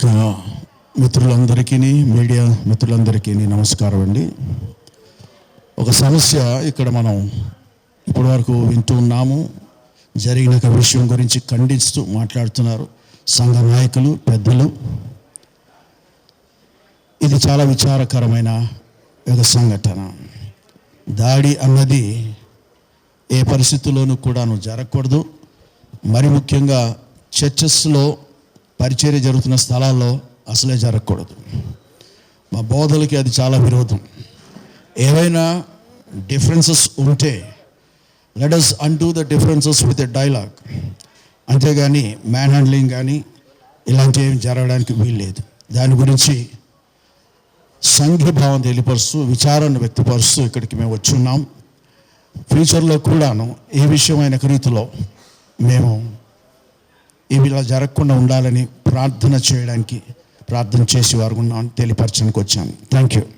పత్రికా మిత్రులందరికీ మీడియా మిత్రులందరికీ నమస్కారం అండి. ఒక సమస్య ఇక్కడ మనం ఇప్పటివరకు వింటూ ఉన్నాము. జరిగిన ఒక విషయం గురించి ఖండిస్తూ మాట్లాడుతున్నారు సంఘ నాయకులు పెద్దలు. ఇది చాలా విచారకరమైన ఒక సంఘటన. దాడి అన్నది ఏ పరిస్థితుల్లోనూ కూడాను జరగకూడదు. మరి ముఖ్యంగా చర్చెస్లో పరిచర్య జరుగుతున్న స్థలాల్లో అసలే జరగకూడదు. మా బోధలకి అది చాలా విరోధం. ఏవైనా డిఫరెన్సెస్ ఉంటే లెట్ అస్ అంటూ the differences with a dialogue అంతేగాని మ్యాన్ హ్యాండ్లింగ్ కానీ ఇలాంటివి ఏమి జరగడానికి వీల్లేదు. దాని గురించి సంఘీభావం తెలియపరుస్తూ విచారాన్ని వ్యక్తపరుస్తూ ఇక్కడికి మేము వచ్చున్నాం. ఫ్యూచర్లో కూడాను ఏ విషయమైన రీతిలో మేము ఇలా జరగకుండా ఉండాలని ప్రార్థన చేయడానికి ప్రార్థన చేసి వారు ఉన్నాం తెలియపరచడానికి వచ్చాను. Thank you